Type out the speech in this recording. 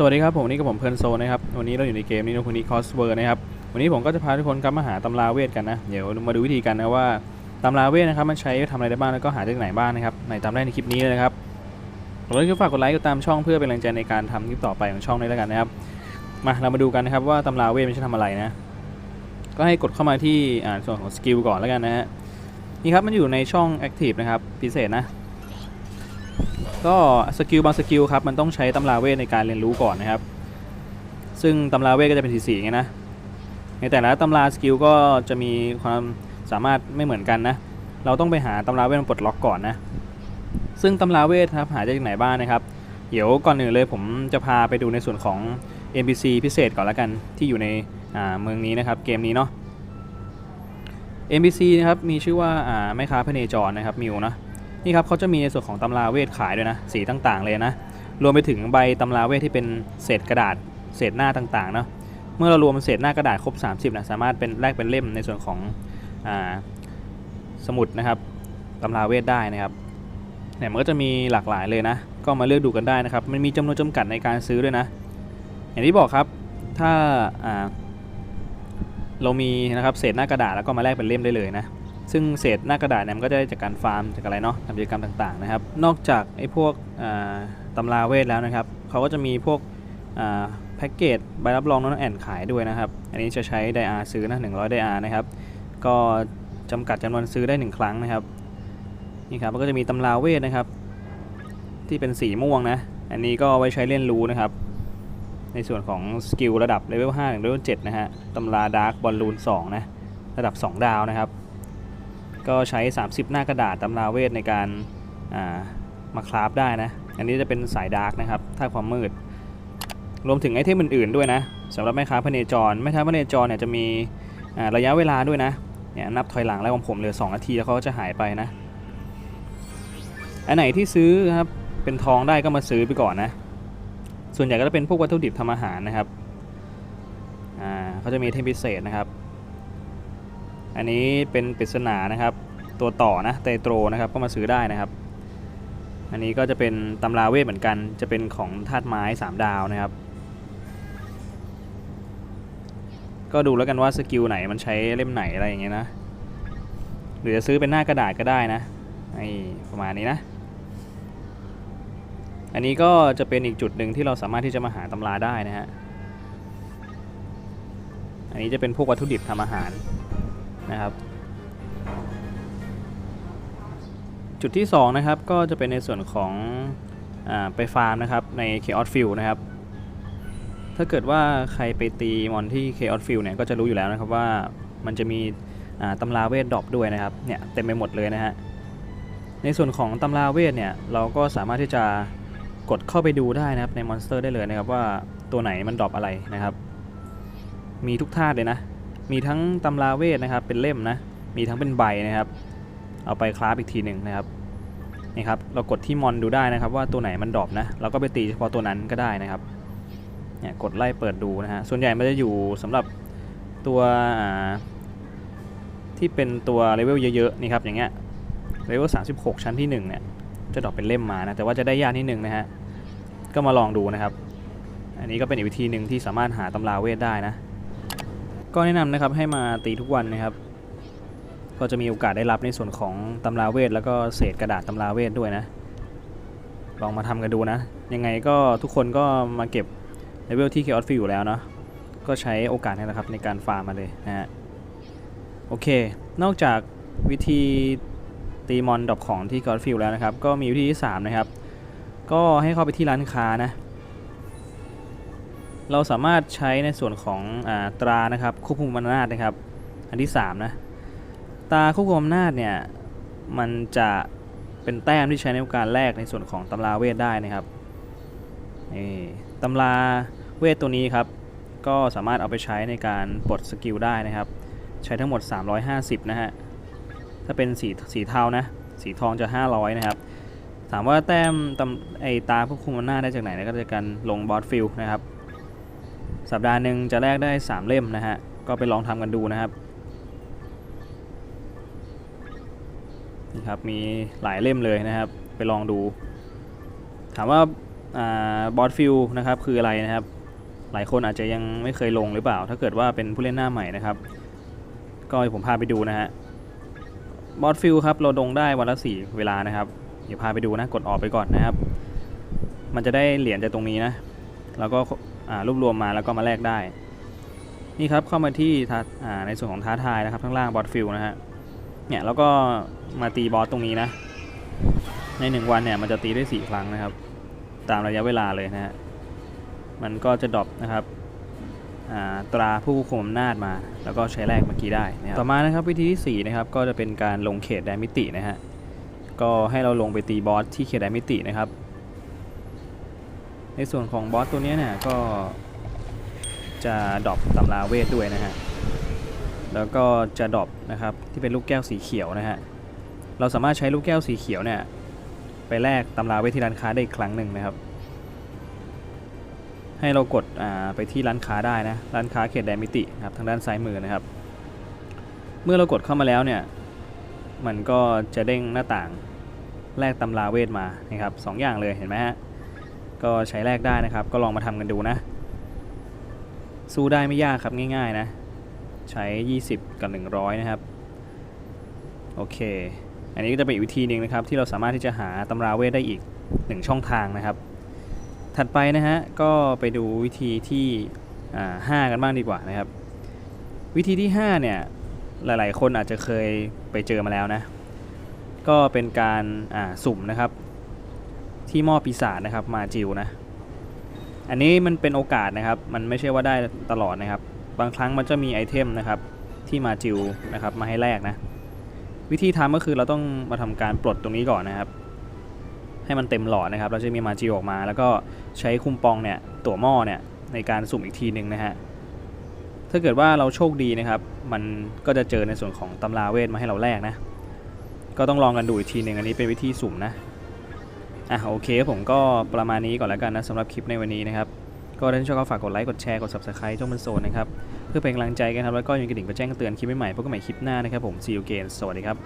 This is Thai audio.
สวัสดีครับผมนี่กับผมเพลิร์นโซนะครับวันนี้เราอยู่ในเกมนี้นะคุณนี้คอสเวอร์นะครับวันนี้ผมก็จะพาทุกคนกลับมาหาตำราเวทกันนะเดี๋ยวมาดูวิธีกันนะว่าตำราเวทนะครับมันใช้ทำอะไรได้บ้างแล้วก็หาจากไหนบ้างนะครับในตามได้ในคลิปนี้เลยนะครับผมก็ฝากกดไลค์กดตามช่องเพื่อเป็นแรงใจในการทำคลิปต่อไปของช่องนี้แล้วกันนะครับมาเรามาดูกันนะครับว่าตำราเวทมันใช้ทำอะไรนะก็ให้กดเข้ามาที่อ่าส่วนของสกิลก่อนแล้วกันนะฮะนี่ครับมันอยู่ในช่อง Active นะครับพิเศษนะ ก็สกิลบางสกิลครับมันต้องใช้ตำราเวทในการเรียนรู้ก่อนนะครับ ซึ่งตำราเวทก็จะเป็นสีๆไงนะ ในแต่ละตำราสกิลก็จะมีความสามารถไม่เหมือนกันนะ เราต้องไปหาตำราเวทมาปลดล็อกก่อนนะ ซึ่งตำราเวทครับหาจากไหนบ้างนะครับ เดี๋ยวก่อนอื่นเลยผมจะพาไปดูในส่วนของ NPC พิเศษก่อนละกันที่อยู่ในเมืองนี้นะครับเกมนี้เนาะ NPC นะครับมีชื่อว่าอ่าแม่ค้าพเนจรนะครับมิวนะ นี่ครับเขาจะมีในส่วนของตำราเวทขายด้วยนะสีต่างๆเลยนะรวมไปถึงใบตำราเวทที่เป็นเศษกระดาษ เศษหน้าต่างๆเนาะเมื่อเรารวมเศษหน้ากระดาษครบ 30นะสามารถเป็นแลกเป็นเล่มในส่วนของอสมุดนะครับตำราเวทได้นะครับเนี่ยมันก็จะมีหลากหลายเลยนะ ก็มาเลือกดูกันได้นะครับ มันมีจำนวนจำกัดในการซื้อด้วยนะ อย่างที่บอกครับ ถ้าเรามีนะครับเศษหน้ากระดาษแล้วก็มาแลกเป็นเล่มได้เลยนะ ซึ่งเศษหน้ากระดาษเนี่ยมันก็จะได้จากการฟาร์มจากอะไรเนาะทำกิจกรรมต่างๆนะครับ นอกจากไอ้พวกตำราเวทแล้วนะครับเขาก็จะมีพวกแพ็กเกจใบรับรองน้องแอนขายด้วยนะครับ อันนี้จะใช้ไดอาร์ซื้อนะ100ไดอาร์นะครับ ก็จำกัดจำนวนซื้อได้ 1 ครั้งนะครับนี่ครับก็จะมีตำราเวทนะครับ ที่เป็นสีม่วงนะ อันนี้ก็ไว้ใช้เรียนรู้นะครับ ในส่วนของสกิลระดับเลเวล5ถึงเลเวล7นะฮะตำราดาร์กบอลลูน2นะระดับ 2 ดาวนะครับ ก็ใช้ 30 หน้ากระดาษตำราเวทในการามาคราฟได้นะ อันนี้จะเป็นสายดาร์กนะครับถ้าความมืด รวมถึงไอเทมอื่นๆด้วยนะสำหรับแม่ค้าพเนจรแม่ค้าพเนจรเนี่ยจะมีระยะเวลาด้วยนะเนี่ยนับถอยหลังแล้วของผมเหลือ2นาทีแล้วเขาจะหายไปนะ อันไหนที่ซื้อครับเป็นทองได้ก็มาซื้อไปก่อนนะ ส่วนใหญ่ก็จะเป็นพวกวัตถุดิบทำอาหารนะครับ อ่าเขาจะมีเทมพิเศษนะครับ อันนี้เป็นปริศนานะครับ ตัวต่อนะไตโตรนะครับก็มาซื้อได้นะครับ อันนี้ก็จะเป็นตำราเวทเหมือนกัน จะเป็นของธาตุไม้3ดาวนะครับ ก็ดูแล้วกันว่าสกิลไหนมันใช้เล่มไหนอะไรอย่างเงี้ยนะหรือจะซื้อเป็นหน้ากระดาษก็ได้นะไอประมาณนี้นะ อันนี้ก็จะเป็นอีกจุดหนึ่งที่เราสามารถที่จะมาหาตำราได้นะฮะ อันนี้จะเป็นพวกวัตถุดิบทำอาหาร นะครับ จุดที่ 2 นะครับก็จะเป็นในส่วนของอไปฟาร์มนะครับใน Chaos Field นะครับ ถ้าเกิดว่าใครไปตีมอนที่ Chaos Field เนี่ยก็จะรู้อยู่แล้วนะครับว่ามันจะมีตำราเวทดรอปด้วยนะครับเนี่ยเต็มไปหมดเลยนะฮะในส่วนของตำราเวทเนี่ยเราก็สามารถที่จะกดเข้าไปดูได้นะครับในมอนสเตอร์ได้เลยนะครับว่าตัวไหนมันดรอปอะไรนะครับ มีทุกธาตุเลยนะ มีทั้งตำราเวทนะครับเป็นเล่มนะ มีทั้งเป็นใบนะครับ เอาไปคราฟอีกทีหนึ่งนะครับนี่ครับเรากดที่มอนดูได้นะครับ ว่าตัวไหนมันดรอปนะเราก็ไปตีเฉพาะตัวนั้นก็ได้นะครับเนี่ยกดไล่เปิดดูนะฮะส่วนใหญ่มันจะอยู่สำหรับตัวที่เป็นตัวเลเวลเยอะๆนี่ครับอย่างเงี้ยเลเวล36 ชั้นที่1เนี่ยจะดรอปเป็นเล่มมานะแต่ว่าจะได้ยากนิดนึงนะฮะก็มาลองดูนะครับ อันนี้ก็เป็นอีกวิธีหนึ่งที่สามารถหาตำราเวทได้นะ ก็แนะนำนะครับให้มาตีทุกวันนะครับ ก็จะมีโอกาสได้รับในส่วนของตำราเวท แล้วก็เศษกระดาษตำราเวทด้วยนะ ลองมาทำกันดูนะ ยังไงก็ทุกคนก็มาเก็บเลเวลที่ Chaos Field อยู่แล้วเนาะก็ใช้โอกาสนี้นะครับในการฟาร์มมาเลยนะฮะโอเค นอกจากวิธีตีมอนดรอปของที่ Chaos Field แล้วนะครับ ก็มีวิธีที่ 3 นะครับ ก็ให้เข้าไปที่ร้านค้านะ เราสามารถใช้ในส่วนของอตรานะครับควบคุมอำนาจนะครับ อันที่3นะตราควบคุมอำนาจเนี่ยมันจะเป็นแต้มที่ใช้ในการแลกในส่วนของตำราเวทได้นะครับนี่ตำราเวทตัวนี้ครับก็สามารถเอาไปใช้ในการปลดสกิลได้นะครับ ใช้ทั้งหมด 350 นะฮะถ้าเป็นสีสีเทานะสีทองจะ 500 นะครับถามว่าแต้มตำไอตาควบคุมอำนาจได้จากไหนนะก็จากการลงบอสฟิลนะครับ สัปดาห์หนึ่งจะแลกได้ 3 เล่มนะฮะ ก็ไปลองทำกันดูนะครับ นี่ครับ มีหลายเล่มเลยนะครับ ไปลองดู ถามว่าบอสฟิลนะครับคืออะไรนะครับ หลายคนอาจจะยังไม่เคยลงหรือเปล่า ถ้าเกิดว่าเป็นผู้เล่นหน้าใหม่นะครับ ก็ผมพาไปดูนะฮะบอสฟิลครับ เราลงได้วันละสี่เวลานะครับ เดี๋ยวพาไปดูนะ กดออกไปก่อนนะครับ มันจะได้เหรียญจากตรงนี้นะ แล้วก็ รวบรวมมาแล้วก็มาแลกได้ นี่ครับเข้ามาที่ในส่วนของท้าทายนะครับข้างล่างบอสฟิลนะฮะเนี่ยแล้วก็มาตีบอสตรงนี้นะ ในหนึ่งวันเนี่ยมันจะตีได้สี่ครั้งนะครับ ตามระยะเวลาเลยนะฮะมันก็จะดรอปนะครับตราผู้คุมอำนาจมา แล้วก็ใช้แลกเมื่อกี้ได้นะครับต่อมานะครับวิธีที่สี่นะครับก็จะเป็นการลงเขตแดนมิตินะฮะก็ให้เราลงไปตีบอสที่เขตแดนมิตินะครับ ในส่วนของบอสตัวนี้เนี่ยก็จะดรอปตำราเวทด้วยนะฮะ แล้วก็จะดรอปนะครับที่เป็นลูกแก้วสีเขียวนะฮะ เราสามารถใช้ลูกแก้วสีเขียวเนี่ยไปแลกตำราเวทที่ร้านค้าได้อีกครั้งหนึ่งนะครับ ให้เรากดไปที่ร้านค้าได้นะ ร้านค้าเขตแดนมิตินะครับทางด้านซ้ายมือนะครับ เมื่อเรากดเข้ามาแล้วเนี่ย มันก็จะเด้งหน้าต่างแลกตำราเวทมานะครับสองอย่างเลยเห็นไหมฮะ ก็ใช้แลกได้นะครับ ก็ลองมาทำกันดูนะ สู้ได้ไม่ยากครับง่ายๆนะ ใช้ 20 กับ 100 นะครับ โอเค อันนี้ก็จะเป็นอีกวิธีหนึ่งนะครับ ที่เราสามารถที่จะหาตำราเวทได้อีก 1 ช่องทางนะครับ ถัดไปนะฮะ ก็ไปดูวิธีที่อ่าห้ากันบ้างดีกว่านะครับ วิธีที่ 5 เนี่ย หลายๆ คนอาจจะเคยไปเจอมาแล้วนะ ก็เป็นการสุ่มนะครับ ที่หม้อปีศาจนะครับ มาจิวนะ อันนี้มันเป็นโอกาสนะครับ มันไม่ใช่ว่าได้ตลอดนะครับ บางครั้งมันจะมีไอเทมนะครับ ที่มาจิวนะครับ มาให้แลกนะ วิธีทำก็คือเราต้องมาทำการปลดตรงนี้ก่อนนะครับ ให้มันเต็มหลอดนะครับ เราจะมีมาจิวออกมา แล้วก็ใช้คุมปองเนี่ยตัวหม้อเนี่ยในการสุ่มอีกทีหนึ่งนะฮะถ้าเกิดว่าเราโชคดีนะครับ มันก็จะเจอในส่วนของตำราเวทมาให้เราแลกนะ ก็ต้องลองกันดูอีกทีหนึ่งอันนี้เป็นวิธีสุ่มนะ อะโอเคผมก็ประมาณนี้ก่อนแล้วกันนะสำหรับคลิปในวันนี้นะครับ ก็ถ้าชอบก็ฝากกดไลค์กดแชร์กด subscribe ช่องมันโซนนะครับ เพื่อเป็นกำลังใจกันครับ แล้วก็ยังกระดิ่งไปแจ้งเตือนคลิปใหม่ๆพบกันใหม่คลิปหน้านะครับผม see you again สวัสดีครับ